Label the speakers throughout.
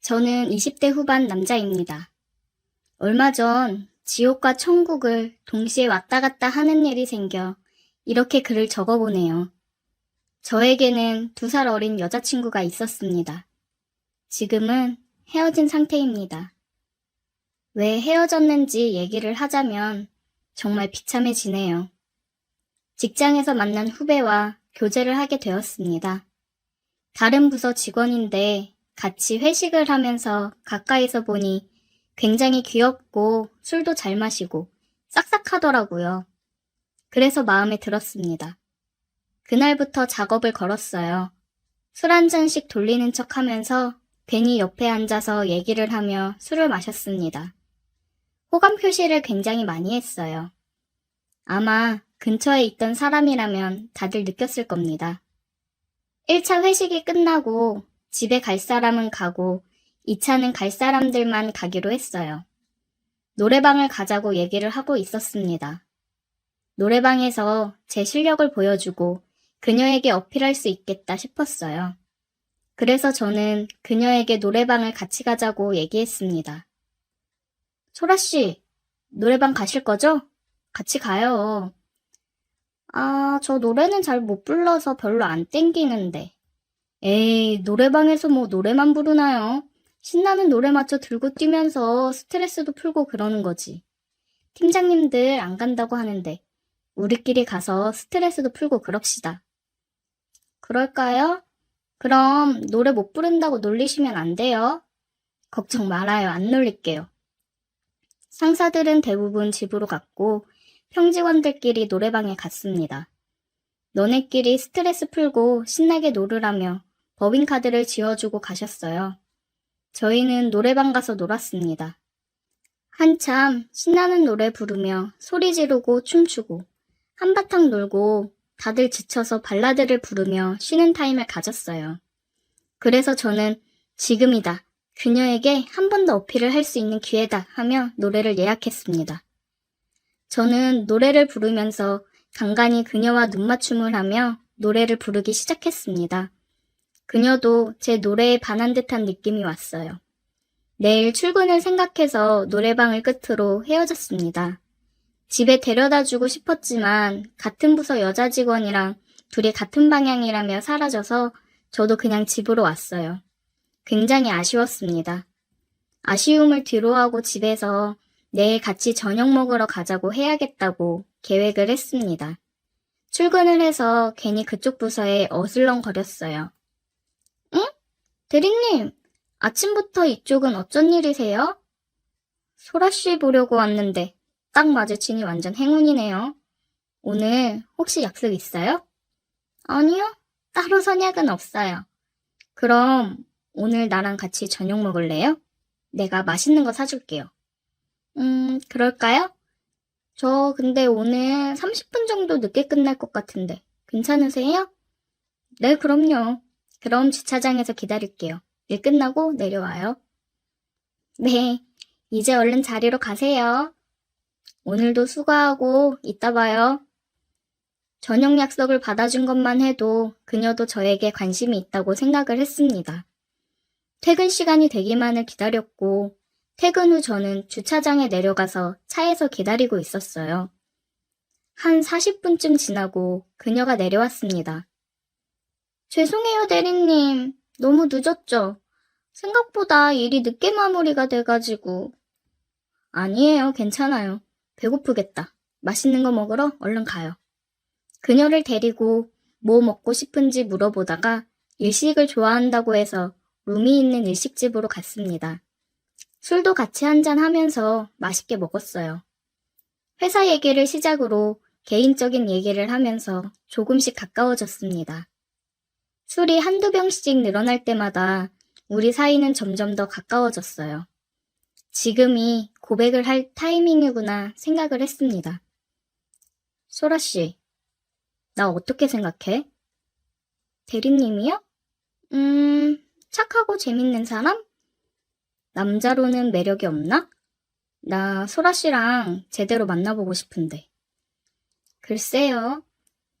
Speaker 1: 저는 20대 후반 남자입니다. 얼마 전 지옥과 천국을 동시에 왔다 갔다 하는 일이 생겨 이렇게 글을 적어보네요. 저에게는 두 살 어린 여자친구가 있었습니다. 지금은 헤어진 상태입니다. 왜 헤어졌는지 얘기를 하자면 정말 비참해지네요. 직장에서 만난 후배와 교제를 하게 되었습니다. 다른 부서 직원인데 같이 회식을 하면서 가까이서 보니 굉장히 귀엽고 술도 잘 마시고 싹싹하더라고요. 그래서 마음에 들었습니다. 그날부터 작업을 걸었어요. 술 한 잔씩 돌리는 척 하면서 괜히 옆에 앉아서 얘기를 하며 술을 마셨습니다. 호감 표시를 굉장히 많이 했어요. 아마 근처에 있던 사람이라면 다들 느꼈을 겁니다. 1차 회식이 끝나고 집에 갈 사람은 가고 2차는 갈 사람들만 가기로 했어요. 노래방을 가자고 얘기를 하고 있었습니다. 노래방에서 제 실력을 보여주고 그녀에게 어필할 수 있겠다 싶었어요. 그래서 저는 그녀에게 노래방을 같이 가자고 얘기했습니다. 소라씨, 노래방 가실 거죠? 같이 가요. 아, 저 노래는 잘 못 불러서 별로 안 땡기는데. 에이, 노래방에서 뭐 노래만 부르나요? 신나는 노래 맞춰 들고 뛰면서 스트레스도 풀고 그러는 거지. 팀장님들 안 간다고 하는데, 우리끼리 가서 스트레스도 풀고 그럽시다. 그럴까요? 그럼 노래 못 부른다고 놀리시면 안 돼요. 걱정 말아요. 안 놀릴게요. 상사들은 대부분 집으로 갔고, 평직원들끼리 노래방에 갔습니다. 너네끼리 스트레스 풀고 신나게 놀으라며 법인카드를 지어주고 가셨어요. 저희는 노래방 가서 놀았습니다. 한참 신나는 노래 부르며 소리 지르고 춤추고 한바탕 놀고 다들 지쳐서 발라드를 부르며 쉬는 타임을 가졌어요. 그래서 저는 지금이다. 그녀에게 한 번 더 어필을 할 수 있는 기회다 하며 노래를 예약했습니다. 저는 노래를 부르면서 간간히 그녀와 눈맞춤을 하며 노래를 부르기 시작했습니다. 그녀도 제 노래에 반한 듯한 느낌이 왔어요. 내일 출근을 생각해서 노래방을 끝으로 헤어졌습니다. 집에 데려다 주고 싶었지만 같은 부서 여자 직원이랑 둘이 같은 방향이라며 사라져서 저도 그냥 집으로 왔어요. 굉장히 아쉬웠습니다. 아쉬움을 뒤로하고 집에서 내일 같이 저녁 먹으러 가자고 해야겠다고 계획을 했습니다. 출근을 해서 괜히 그쪽 부서에 어슬렁거렸어요. 응? 대리님, 아침부터 이쪽은 어쩐 일이세요? 소라씨 보려고 왔는데 딱 마주치니 완전 행운이네요. 오늘 혹시 약속 있어요? 아니요, 따로 선약은 없어요. 그럼 오늘 나랑 같이 저녁 먹을래요? 내가 맛있는 거 사줄게요. 음, 그럴까요? 저 근데 오늘 30분 정도 늦게 끝날 것 같은데 괜찮으세요? 네, 그럼요. 그럼 주차장에서 기다릴게요. 일 끝나고 내려와요. 네, 이제 얼른 자리로 가세요. 오늘도 수고하고 이따 봐요. 저녁 약속을 받아준 것만 해도 그녀도 저에게 관심이 있다고 생각을 했습니다. 퇴근 시간이 되기만을 기다렸고 퇴근 후 저는 주차장에 내려가서 차에서 기다리고 있었어요. 한 40분쯤 지나고 그녀가 내려왔습니다. 죄송해요, 대리님. 너무 늦었죠? 생각보다 일이 늦게 마무리가 돼가지고. 아니에요, 괜찮아요. 배고프겠다. 맛있는 거 먹으러 얼른 가요. 그녀를 데리고 뭐 먹고 싶은지 물어보다가 일식을 좋아한다고 해서 룸이 있는 일식집으로 갔습니다. 술도 같이 한잔 하면서 맛있게 먹었어요. 회사 얘기를 시작으로 개인적인 얘기를 하면서 조금씩 가까워졌습니다. 술이 한두 병씩 늘어날 때마다 우리 사이는 점점 더 가까워졌어요. 지금이 고백을 할 타이밍이구나 생각을 했습니다. 소라씨, 나 어떻게 생각해? 대리님이요? 음, 착하고 재밌는 사람? 남자로는 매력이 없나? 나 소라씨랑 제대로 만나보고 싶은데. 글쎄요.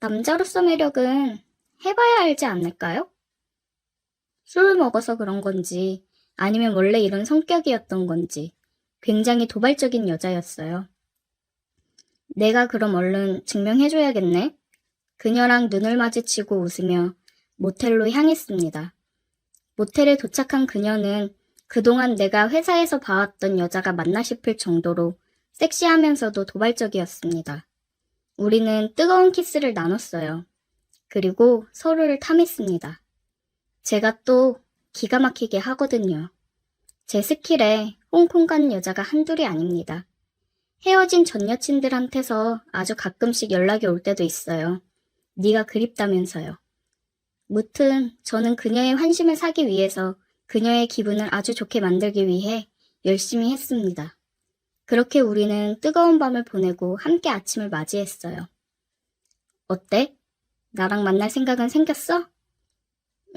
Speaker 1: 남자로서 매력은 해봐야 알지 않을까요? 술을 먹어서 그런 건지 아니면 원래 이런 성격이었던 건지 굉장히 도발적인 여자였어요. 내가 그럼 얼른 증명해줘야겠네. 그녀랑 눈을 마주치고 웃으며 모텔로 향했습니다. 모텔에 도착한 그녀는 그동안 내가 회사에서 봐왔던 여자가 맞나 싶을 정도로 섹시하면서도 도발적이었습니다. 우리는 뜨거운 키스를 나눴어요. 그리고 서로를 탐했습니다. 제가 또 기가 막히게 하거든요. 제 스킬에 홍콩 가는 여자가 한둘이 아닙니다. 헤어진 전 여친들한테서 아주 가끔씩 연락이 올 때도 있어요. 네가 그립다면서요. 무튼 저는 그녀의 환심을 사기 위해서 그녀의 기분을 아주 좋게 만들기 위해 열심히 했습니다. 그렇게 우리는 뜨거운 밤을 보내고 함께 아침을 맞이했어요. 어때? 나랑 만날 생각은 생겼어?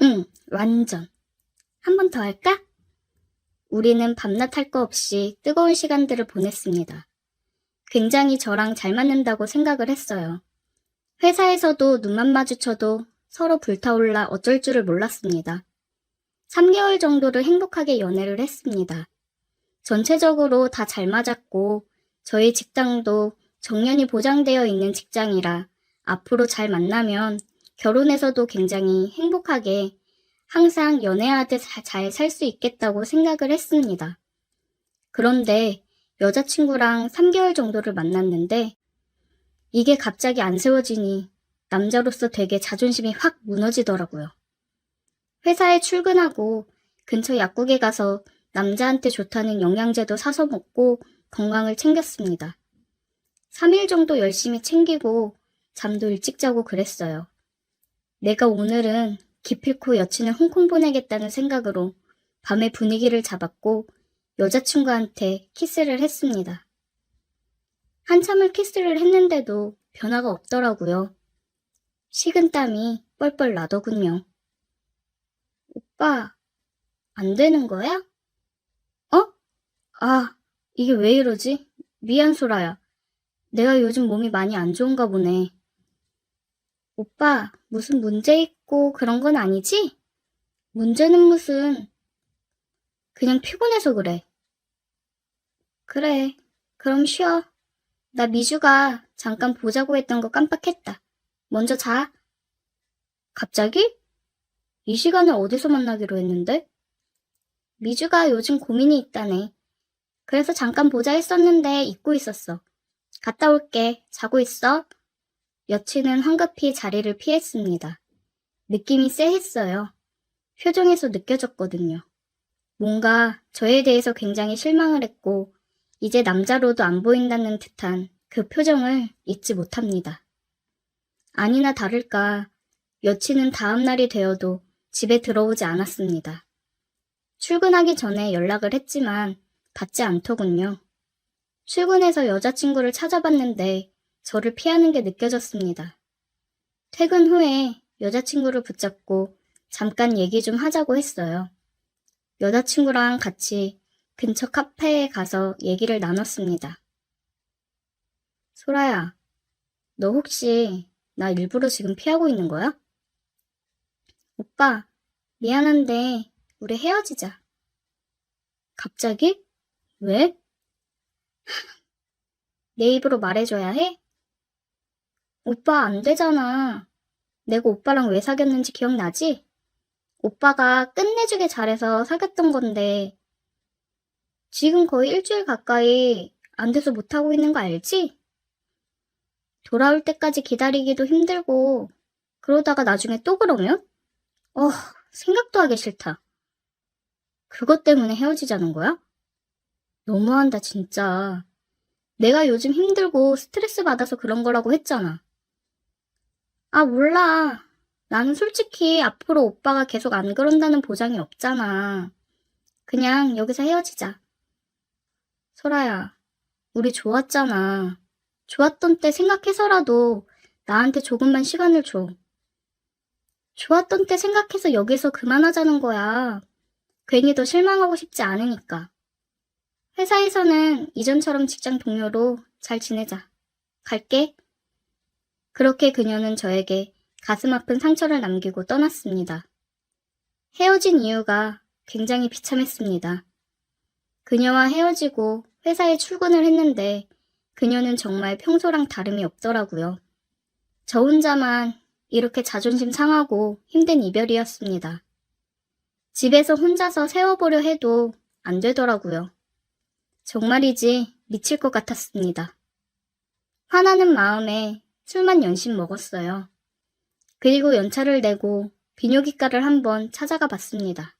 Speaker 1: 응, 완전. 한 번 더 할까? 우리는 밤낮 할 거 없이 뜨거운 시간들을 보냈습니다. 굉장히 저랑 잘 맞는다고 생각을 했어요. 회사에서도 눈만 마주쳐도 서로 불타올라 어쩔 줄을 몰랐습니다. 3개월 정도를 행복하게 연애를 했습니다. 전체적으로 다 잘 맞았고, 저희 직장도 정년이 보장되어 있는 직장이라 앞으로 잘 만나면 결혼해서도 굉장히 행복하게 항상 연애하듯 잘 살 수 있겠다고 생각을 했습니다. 그런데 여자친구랑 3개월 정도를 만났는데 이게 갑자기 안 세워지니 남자로서 되게 자존심이 확 무너지더라고요. 회사에 출근하고 근처 약국에 가서 남자한테 좋다는 영양제도 사서 먹고 건강을 챙겼습니다. 3일 정도 열심히 챙기고 잠도 일찍 자고 그랬어요. 내가 오늘은 기필코 여친을 홍콩 보내겠다는 생각으로 밤의 분위기를 잡았고 여자친구한테 키스를 했습니다. 한참을 키스를 했는데도 변화가 없더라고요. 식은땀이 뻘뻘 나더군요. 오빠, 안 되는 거야? 어? 아, 이게 왜 이러지? 미안, 소라야. 내가 요즘 몸이 많이 안 좋은가 보네. 오빠, 무슨 문제 있고 그런 건 아니지? 문제는 무슨, 그냥 피곤해서 그래. 그래, 그럼 쉬어. 나 미주가 잠깐 보자고 했던 거 깜빡했다. 먼저 자. 갑자기? 이 시간에 어디서 만나기로 했는데? 미주가 요즘 고민이 있다네. 그래서 잠깐 보자 했었는데 잊고 있었어. 갔다 올게. 자고 있어. 여친은 황급히 자리를 피했습니다. 느낌이 쎄했어요. 표정에서 느껴졌거든요. 뭔가 저에 대해서 굉장히 실망을 했고, 이제 남자로도 안 보인다는 듯한 그 표정을 잊지 못합니다. 아니나 다를까, 여친은 다음날이 되어도 집에 들어오지 않았습니다. 출근하기 전에 연락을 했지만 받지 않더군요. 출근해서 여자친구를 찾아봤는데 저를 피하는 게 느껴졌습니다. 퇴근 후에 여자친구를 붙잡고 잠깐 얘기 좀 하자고 했어요. 여자친구랑 같이 근처 카페에 가서 얘기를 나눴습니다. 소라야, 너 혹시 나 일부러 지금 피하고 있는 거야? 오빠, 미안한데 우리 헤어지자. 갑자기? 왜? 내 입으로 말해줘야 해? 오빠 안 되잖아. 내가 오빠랑 왜 사귀었는지 기억나지? 오빠가 끝내주게 잘해서 사귀었던 건데, 지금 거의 일주일 가까이 안 돼서 못하고 있는 거 알지? 돌아올 때까지 기다리기도 힘들고, 그러다가 나중에 또 그러면? 어, 생각도 하기 싫다. 그것 때문에 헤어지자는 거야? 너무한다, 진짜. 내가 요즘 힘들고 스트레스 받아서 그런 거라고 했잖아. 아, 몰라. 나는 솔직히 앞으로 오빠가 계속 안 그런다는 보장이 없잖아. 그냥 여기서 헤어지자. 소라야, 우리 좋았잖아. 좋았던 때 생각해서라도 나한테 조금만 시간을 줘. 좋았던 때 생각해서 여기서 그만하자는 거야. 괜히 더 실망하고 싶지 않으니까. 회사에서는 이전처럼 직장 동료로 잘 지내자. 갈게. 그렇게 그녀는 저에게 가슴 아픈 상처를 남기고 떠났습니다. 헤어진 이유가 굉장히 비참했습니다. 그녀와 헤어지고 회사에 출근을 했는데 그녀는 정말 평소랑 다름이 없더라고요. 저 혼자만 이렇게 자존심 상하고 힘든 이별이었습니다. 집에서 혼자서 세워보려 해도 안 되더라고요. 정말이지 미칠 것 같았습니다. 화나는 마음에 술만 연신 먹었어요. 그리고 연차를 내고 비뇨기과를 한번 찾아가 봤습니다.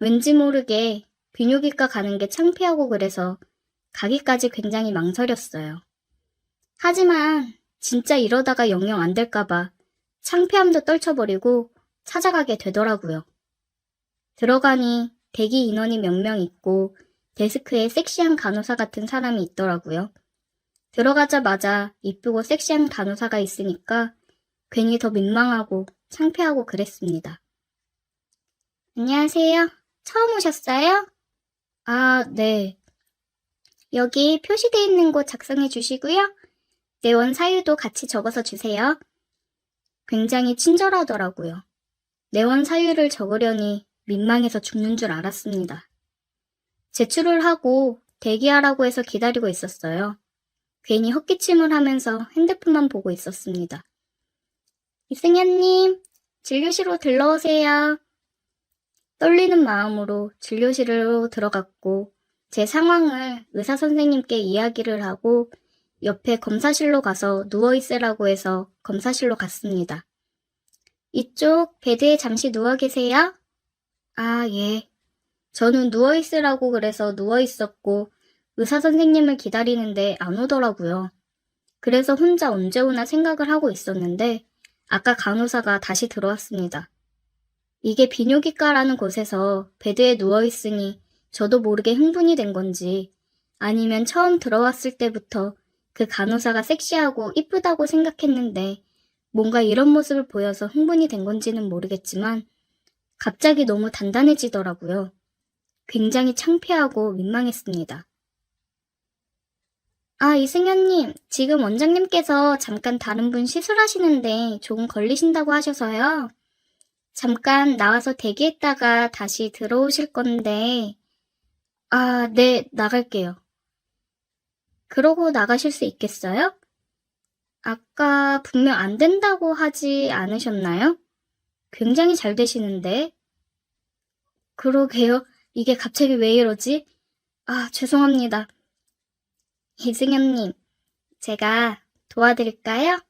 Speaker 1: 왠지 모르게 비뇨기과 가는 게 창피하고 그래서 가기까지 굉장히 망설였어요. 하지만 진짜 이러다가 영영 안 될까봐 창피함도 떨쳐버리고 찾아가게 되더라고요. 들어가니 대기 인원이 몇 명 있고 데스크에 섹시한 간호사 같은 사람이 있더라고요. 들어가자마자 이쁘고 섹시한 간호사가 있으니까 괜히 더 민망하고 창피하고 그랬습니다. 안녕하세요. 처음 오셨어요? 아, 네. 여기 표시되어 있는 곳 작성해 주시고요. 내원 사유도 같이 적어서 주세요. 굉장히 친절하더라고요. 내원 사유를 적으려니 민망해서 죽는 줄 알았습니다. 제출을 하고 대기하라고 해서 기다리고 있었어요. 괜히 헛기침을 하면서 핸드폰만 보고 있었습니다. 이승현님, 진료실로 들러오세요. 떨리는 마음으로 진료실로 들어갔고 제 상황을 의사 선생님께 이야기를 하고 옆에 검사실로 가서 누워 있으라고 해서 검사실로 갔습니다. 이쪽 베드에 잠시 누워 계세요? 아, 예. 저는 누워 있으라고 그래서 누워 있었고 의사 선생님을 기다리는데 안 오더라고요. 그래서 혼자 언제 오나 생각을 하고 있었는데 아까 간호사가 다시 들어왔습니다. 이게 비뇨기과라는 곳에서 베드에 누워있으니 저도 모르게 흥분이 된 건지 아니면 처음 들어왔을 때부터 그 간호사가 섹시하고 이쁘다고 생각했는데 뭔가 이런 모습을 보여서 흥분이 된 건지는 모르겠지만 갑자기 너무 단단해지더라고요. 굉장히 창피하고 민망했습니다. 아, 이승현님, 지금 원장님께서 잠깐 다른 분 시술하시는데 조금 걸리신다고 하셔서요. 잠깐 나와서 대기했다가 다시 들어오실 건데, 아, 네, 나갈게요. 그러고 나가실 수 있겠어요? 아까 분명 안 된다고 하지 않으셨나요? 굉장히 잘 되시는데. 그러게요. 이게 갑자기 왜 이러지? 아, 죄송합니다. 이승현님, 제가 도와드릴까요?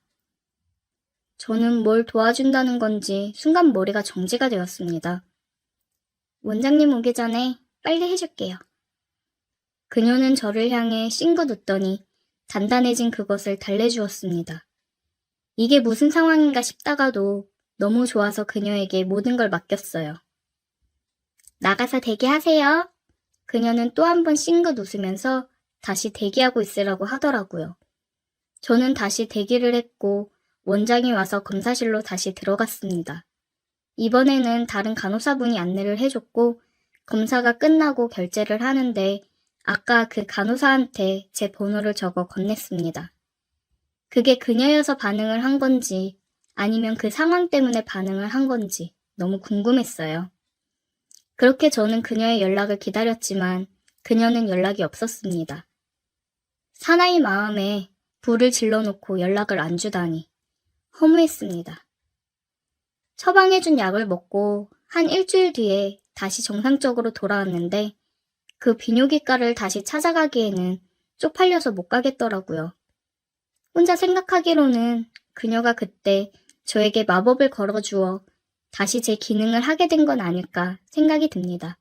Speaker 1: 저는 뭘 도와준다는 건지 순간 머리가 정지가 되었습니다. 원장님 오기 전에 빨리 해줄게요. 그녀는 저를 향해 싱긋 웃더니 단단해진 그것을 달래주었습니다. 이게 무슨 상황인가 싶다가도 너무 좋아서 그녀에게 모든 걸 맡겼어요. 나가서 대기하세요. 그녀는 또 한 번 싱긋 웃으면서 다시 대기하고 있으라고 하더라고요. 저는 다시 대기를 했고 원장이 와서 검사실로 다시 들어갔습니다. 이번에는 다른 간호사분이 안내를 해줬고 검사가 끝나고 결제를 하는데 아까 그 간호사한테 제 번호를 적어 건넸습니다. 그게 그녀여서 반응을 한 건지 아니면 그 상황 때문에 반응을 한 건지 너무 궁금했어요. 그렇게 저는 그녀의 연락을 기다렸지만 그녀는 연락이 없었습니다. 사나이 마음에 불을 질러놓고 연락을 안 주다니 허무했습니다. 처방해준 약을 먹고 한 일주일 뒤에 다시 정상적으로 돌아왔는데 그 비뇨기과를 다시 찾아가기에는 쪽팔려서 못 가겠더라고요. 혼자 생각하기로는 그녀가 그때 저에게 마법을 걸어주어 다시 제 기능을 하게 된 건 아닐까 생각이 듭니다.